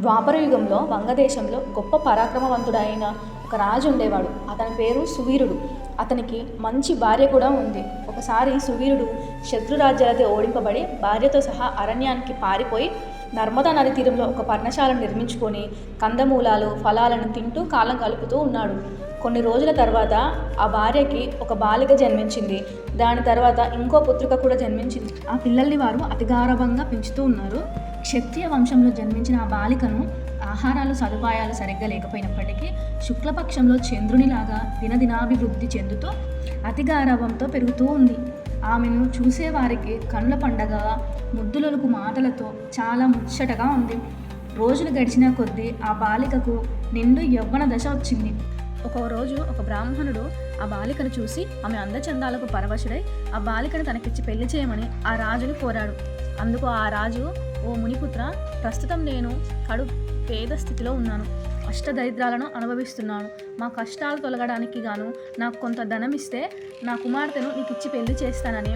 ద్వాపర యుగంలో వంగదేశంలో గొప్ప పరాక్రమవంతుడైన ఒక రాజు ఉండేవాడు. అతని పేరు సువీరుడు. అతనికి మంచి భార్య కూడా ఉంది. ఒకసారి సువీరుడు శత్రురాజ్యాలతో ఓడింపబడి భార్యతో సహా అరణ్యానికి పారిపోయి నర్మదా నది తీరంలో ఒక పర్ణశాలను నిర్మించుకొని కందమూలాలు ఫలాలను తింటూ కాలం కలుపుతూ ఉన్నాడు. కొన్ని రోజుల తర్వాత ఆ భార్యకి ఒక బాలిక జన్మించింది. దాని తర్వాత ఇంకో పుత్రిక కూడా జన్మించింది. ఆ పిల్లల్ని వారు అతిగారభంగా పెంచుతూ ఉన్నారు. క్షత్రియ వంశంలో జన్మించిన ఆ బాలికను ఆహారాలు సదుపాయాలు సరిగ్గా లేకపోయినప్పటికీ శుక్లపక్షంలో చంద్రునిలాగా దినదినాభివృద్ధి చెందుతూ అతి గారవంతో పెరుగుతూ ఉంది. ఆమెను చూసేవారికి కనుల పండగ ముద్దులకు మాటలతో చాలా ముచ్చటగా ఉంది. రోజులు గడిచిన కొద్దీ ఆ బాలికకు నిండు యవ్వన దశ వచ్చింది. ఒక రోజు ఒక బ్రాహ్మణుడు ఆ బాలికను చూసి ఆమె అందచందాలకు పరవశుడై ఆ బాలికను తనకిచ్చి పెళ్ళి చేయమని ఆ రాజుని కోరాడు. అందుకు ఆ రాజు ఓ మునిపుత్ర ప్రస్తుతం నేను కడు పేద స్థితిలో ఉన్నాను. అష్టదరిద్రాలను అనుభవిస్తున్నాను. మా కష్టాలు తొలగడానికి గాను నాకు కొంత ధనం ఇస్తే నా కుమార్తెను నీకు ఇచ్చి పెళ్ళి చేస్తానని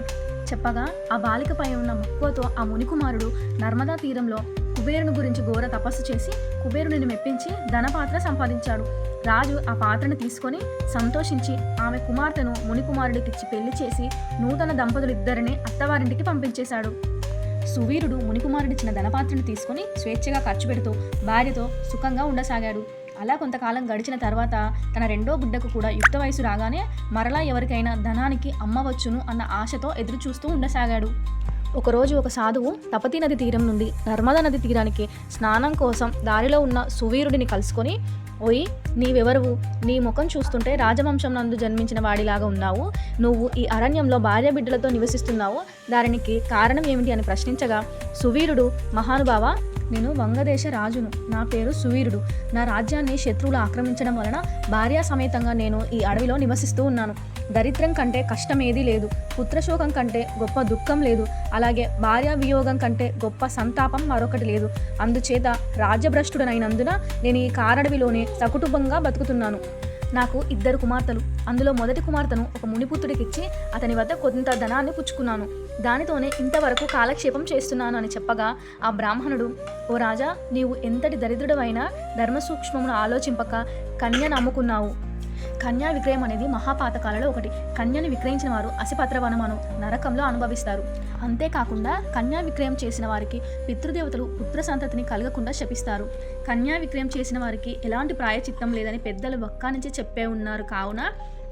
చెప్పగా ఆ బాలికపై ఉన్న మక్కువతో ఆ మునికుమారుడు నర్మదా తీరంలో కుబేరుని గురించి ఘోర తపస్సు చేసి కుబేరుని మెప్పించి ధనపాత్ర సంపాదించాడు. రాజు ఆ పాత్రను తీసుకొని సంతోషించి ఆమె కుమార్తెను మునికుమారుడికిచ్చి పెళ్ళి చేసి నూతన దంపతులిద్దరిని అత్తవారింటికి పంపించేశాడు. సువీరుడు మునికుమారుడిచ్చిన ధనపాత్రను తీసుకొని స్వేచ్ఛగా ఖర్చు పెడుతూ భార్యతో సుఖంగా ఉండసాగాడు. అలా కొంతకాలం గడిచిన తర్వాత తన రెండో బిడ్డకు కూడా యుక్త వయసు రాగానే మరలా ఎవరికైనా ధనానికి అమ్మవచ్చును అన్న ఆశతో ఎదురు చూస్తూ ఉండసాగాడు. ఒకరోజు ఒక సాధువు తపతి నది తీరం నుండి నర్మదా నది తీరానికి స్నానం కోసం దారిలో ఉన్న సువీరుడిని కలుసుకొని ఓయ్ నీవెవరువు? నీ ముఖం చూస్తుంటే రాజవంశం నందు జన్మించిన వాడిలాగా ఉన్నావు. నువ్వు ఈ అరణ్యంలో భార్య బిడ్డలతో నివసిస్తున్నావు. దానికి కారణం ఏమిటి అని ప్రశ్నించగా సువీరుడు మహానుభావ నేను వంగదేశ రాజును. నా పేరు సువీరుడు. నా రాజ్యాన్ని శత్రువులు ఆక్రమించడం వలన భార్యా సమేతంగా నేను ఈ అడవిలో నివసిస్తూ ఉన్నాను. దరిద్రం కంటే కష్టం ఏదీ లేదు. పుత్రశోకం కంటే గొప్ప దుఃఖం లేదు. అలాగే భార్యా వియోగం కంటే గొప్ప సంతాపం మరొకటి లేదు. అందుచేత రాజ్యభ్రష్టుడనైనందున నేను ఈ కారడవిలోనే సకుటుంబంగా బతుకుతున్నాను. నాకు ఇద్దరు కుమార్తెలు. అందులో మొదటి కుమార్తెను ఒక మునిపుత్రుడికిచ్చి అతని వద్ద కొంత ధనాన్ని పుచ్చుకున్నాను. దానితోనే ఇంతవరకు కాలక్షేపం చేస్తున్నాను అని చెప్పగా ఆ బ్రాహ్మణుడు ఓ రాజా నీవు ఎంతటి దరిద్రుడవైనా ధర్మ సూక్ష్మమును ఆలోచింపక కన్యను అమ్ముకున్నావు కన్యా విక్రయం అనేది మహాపాతకాలలో ఒకటి. కన్యను విక్రయించిన వారు అసిపత్రవనమను నరకంలో అనుభవిస్తారు. అంతేకాకుండా కన్యా విక్రయం చేసిన వారికి పితృదేవతలు పుత్ర సంతతిని కలగకుండా శపిస్తారు. కన్యా విక్రయం చేసిన వారికి ఎలాంటి ప్రాయచిత్తం లేదని పెద్దలు ఒక్క నుంచి చెప్పే ఉన్నారు. కావున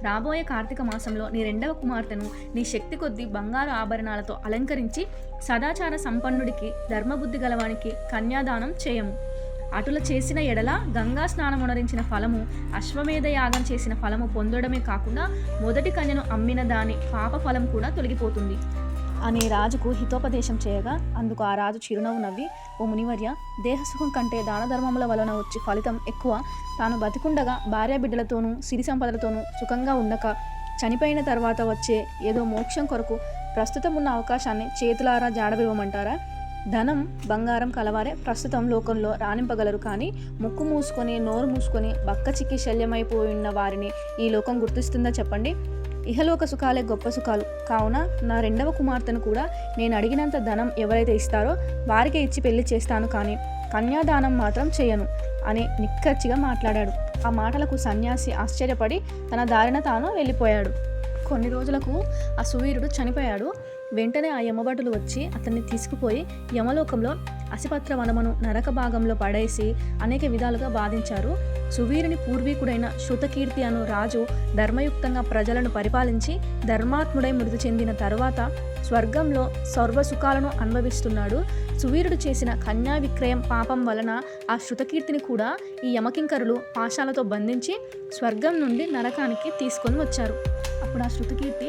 రాబోయే కార్తీక మాసంలో నీ రెండవ కుమార్తెను నీ శక్తి కొద్దీ బంగారు ఆభరణాలతో అలంకరించి సదాచార సంపన్నుడికి ధర్మబుద్ధి గలవానికి కన్యాదానం చేయము. అటుల చేసిన ఎడల గంగా స్నానమునరించిన ఫలము అశ్వమేధ యాగం చేసిన ఫలము పొందడమే కాకుండా మొదటి కన్యను అమ్మిన దాని పాప ఫలం కూడా తొలగిపోతుంది. అని రాజుకు హితోపదేశం చేయగా అందుకు ఆ రాజు చిరునవ్వు నవ్వి ఓ మునివర్య దేహసుఖం కంటే దాన ధర్మముల వలన వచ్చే ఫలితం ఎక్కువ. తాను బతికుండగా భార్య బిడ్డలతోనూ సిరి సంపదలతోనూ సుఖంగా ఉండక. చనిపోయిన తర్వాత వచ్చే ఏదో మోక్షం కొరకు ప్రస్తుతం ఉన్న అవకాశాన్ని చేతులారా జాడవివ్వమంటారా ధనం బంగారం కలవారే ప్రస్తుతం లోకంలో రాణింపగలరు కానీ ముక్కు మూసుకొని నోరు మూసుకొని బక్క చిక్కి శల్యమైపోయిన వారిని ఈ లోకం గుర్తిస్తుందా చెప్పండి? ఇహలోక సుఖాలే గొప్ప సుఖాలు. కావున నా రెండవ కుమార్తెను కూడా నేను అడిగినంత ధనం ఎవరైతే ఇస్తారో వారికే ఇచ్చి పెళ్ళి చేస్తాను కానీ కన్యాదానం మాత్రం చేయను అని నిక్కచ్చిగా మాట్లాడాడు. ఆ మాటలకు సన్యాసి ఆశ్చర్యపడి తన దారిన తాను వెళ్ళిపోయాడు. కొన్ని రోజులకు ఆ సువీరుడు చనిపోయాడు. వెంటనే ఆ యమభటులు వచ్చి అతన్ని తీసుకుపోయి యమలోకంలో అసిపత్ర వనమును నరక భాగంలో పడేసి అనేక విధాలుగా బాధించారు. సువీరుని పూర్వీకుడైన శృతకీర్తి అను రాజు ధర్మయుక్తంగా ప్రజలను పరిపాలించి ధర్మాత్ముడై మృతి చెందిన తరువాత స్వర్గంలో సర్వసుఖాలను అనుభవిస్తున్నాడు. సువీరుడు చేసిన కన్యా విక్రయం పాపం వలన ఆ శృతకీర్తిని కూడా ఈ యమకింకరులు పాశాలతో బంధించి స్వర్గం నుండి నరకానికి తీసుకొని వచ్చారు. అప్పుడు ఆ శృతకీర్తి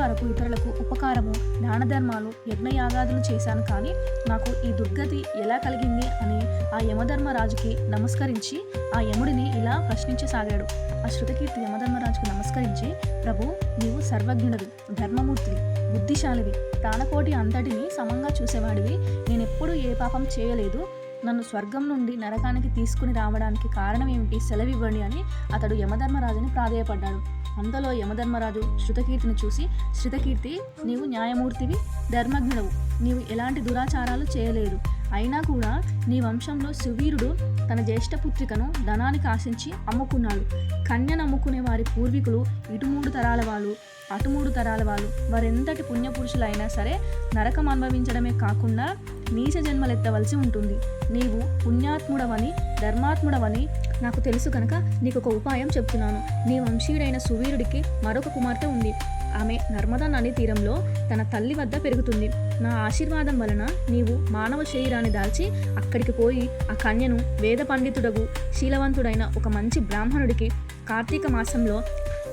వరకు ఇతరులకు ఉపకారము దాన ధర్మాలు యజ్ఞయాగాదులు చేశాను కానీ నాకు ఈ దుర్గతి ఎలా కలిగింది అని ఆ యమధర్మరాజుకి నమస్కరించి ఆ యముడిని ఇలా ప్రశ్నించసాగాడు. ఆ శృతకీర్తి యమధర్మరాజుకు నమస్కరించి ప్రభు నీవు సర్వజ్ఞుడివి ధర్మమూర్తివి బుద్ధిశాలివి ప్రాణకోటి అంతటిని సమంగా చూసేవాడివి. నేనెప్పుడు ఏ పాపం చేయలేదు. నన్ను స్వర్గం నుండి నరకానికి తీసుకుని రావడానికి కారణం ఏమిటి? సెలవివ్వండి అని అతడు యమధర్మరాజుని ప్రాధేయపడ్డాడు. అంతలో యమధర్మరాజు శృతకీర్తిని చూసి శృతకీర్తి నీవు న్యాయమూర్తివి ధర్మజ్ఞుడవు. నీవు ఎలాంటి దురాచారాలు చేయలేదు అయినా కూడా నీ వంశంలో సువీరుడు తన జ్యేష్ఠపుత్రికను ధనానికి ఆశించి అమ్ముకున్నాడు. కన్యను అమ్ముకునే వారి పూర్వీకులు ఇటు మూడు తరాల వాళ్ళు అటు మూడు తరాల వాళ్ళు. వారెంతటి పుణ్యపురుషులైనా సరే నరకం అనుభవించడమే కాకుండా నీచ జన్మలెత్తవలసి ఉంటుంది. నీవు పుణ్యాత్ముడవని ధర్మాత్ముడవని నాకు తెలుసు కనుక నీకు ఒక ఉపాయం చెప్తున్నాను. నీ వంశీయుడైన సువీరుడికి మరొక కుమార్తె ఉంది. ఆమె నర్మదా నది తీరంలో తన తల్లి వద్ద పెరుగుతుంది. నా ఆశీర్వాదం వలన నీవు మానవ శరీరాన్ని దాల్చి అక్కడికి పోయి ఆ కన్యను వేద పండితుడగు శీలవంతుడైన ఒక మంచి బ్రాహ్మణుడికి కార్తీక మాసంలో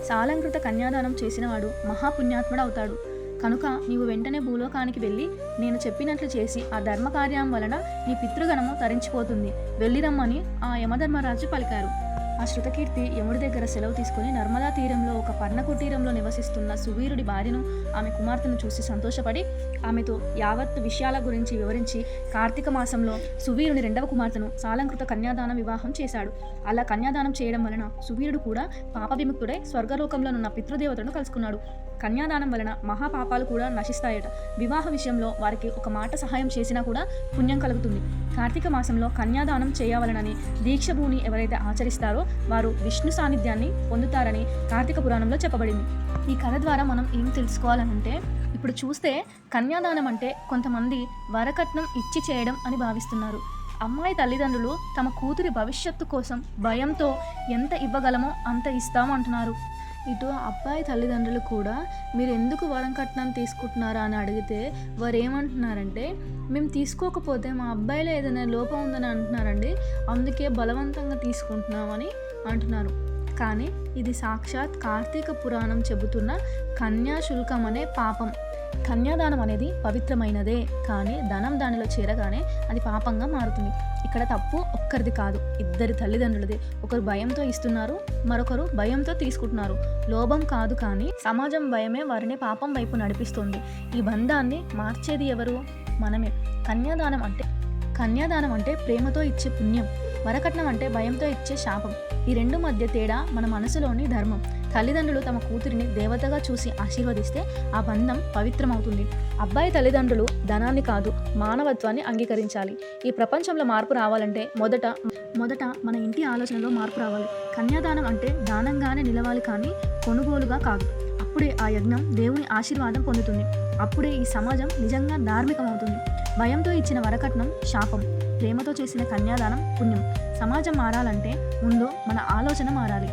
సాలంకృత కన్యాదానం చేసినవాడు మహాపుణ్యాత్ముడు అవుతాడు కనుక నీవు వెంటనే భూలోకానికి వెళ్ళి నేను చెప్పినట్లు చేసి ఆ ధర్మకార్యం వలన నీ పితృగణము తరించిపోతుంది. వెళ్ళిరమ్మని ఆ యమధర్మరాజు పలికారు. ఆ శృతకీర్తి యముడి దగ్గర సెలవు తీసుకుని నర్మదా తీరంలో ఒక పర్ణకుటీరంలో నివసిస్తున్న సువీరుడి భార్యను ఆమె కుమార్తెను చూసి సంతోషపడి ఆమెతో యావత్ విషయాల గురించి వివరించి కార్తీక మాసంలో సువీరుని రెండవ కుమార్తెను సాలంకృత కన్యాదాన వివాహం చేశాడు. అలా కన్యాదానం చేయడం వలన సువీరుడు కూడా పాప విముక్తుడై స్వర్గలోకంలో ఉన్న పితృదేవతను కలుసుకున్నాడు. కన్యాదానం వలన మహాపాపాలు కూడా నశిస్తాయట. వివాహ విషయంలో వారికి ఒక మాట సహాయం చేసినా కూడా పుణ్యం కలుగుతుంది. కార్తీక మాసంలో కన్యాదానం చేయవలనని దీక్షభూని ఎవరైతే ఆచరిస్తారో వారు విష్ణు సాన్నిధ్యాన్ని పొందుతారని కార్తీక పురాణంలో చెప్పబడింది. ఈ కథ ద్వారా మనం ఏం తెలుసుకోవాలనంటే ఇప్పుడు చూస్తే కన్యాదానం అంటే కొంతమంది వరకట్నం ఇచ్చి చేయడం అని భావిస్తున్నారు. అమ్మాయి తల్లిదండ్రులు తమ కూతురి భవిష్యత్తు కోసం భయంతో ఎంత ఇవ్వగలమో అంత ఇస్తామంటున్నారు. ఇటు అబ్బాయి తల్లిదండ్రులు కూడా మీరు ఎందుకు వరం కట్నం తీసుకుంటున్నారా? అని అడిగితే వారు ఏమంటున్నారంటే మేము తీసుకోకపోతే మా అబ్బాయిలో ఏదైనా లోపం ఉందని అంటున్నారండి అందుకే బలవంతంగా తీసుకుంటున్నామని అంటున్నారు. కానీ ఇది సాక్షాత్ కార్తీక పురాణం చెబుతున్న కన్యాశుల్కం అనే పాపం. కన్యాదానం అనేది పవిత్రమైనదే కానీ ధనం దానిలో చేరగానే అది పాపంగా మారుతుంది. ఇక్కడ తప్పు ఒక్కరిది కాదు ఇద్దరి తల్లిదండ్రులది. ఒకరు భయంతో ఇస్తున్నారు మరొకరు భయంతో తీసుకుంటున్నారు. లోభం కాదు కానీ సమాజం భయమే వారిని పాపం వైపు నడిపిస్తుంది. ఈ బంధాన్ని మార్చేది ఎవరు? మనమే. కన్యాదానం అంటే కన్యాదానం అంటే ప్రేమతో ఇచ్చే పుణ్యం. వరకట్నం అంటే భయంతో ఇచ్చే శాపం. ఈ రెండు మధ్య తేడా మన మనసులోని ధర్మం. తల్లిదండ్రులు తమ కూతురిని దేవతగా చూసి ఆశీర్వదిస్తే ఆ బంధం పవిత్రమవుతుంది. అబ్బాయి తల్లిదండ్రులు ధనాన్ని కాదు మానవత్వాన్ని అంగీకరించాలి. ఈ ప్రపంచంలో మార్పు రావాలంటే మొదట మొదట మన ఇంటి ఆలోచనలో మార్పు రావాలి. కన్యాదానం అంటే దానంగానే నిలవాలి కానీ కొనుగోలుగా కాదు. అప్పుడే ఆ యజ్ఞం దేవుని ఆశీర్వాదం పొందుతుంది. అప్పుడే ఈ సమాజం నిజంగా ధార్మికమవుతుంది. భయంతో ఇచ్చిన వరకట్నం శాపం. ప్రేమతో చేసిన కన్యాదానం పుణ్యం. సమాజం మారాలంటే ముందు మన ఆలోచన మారాలి.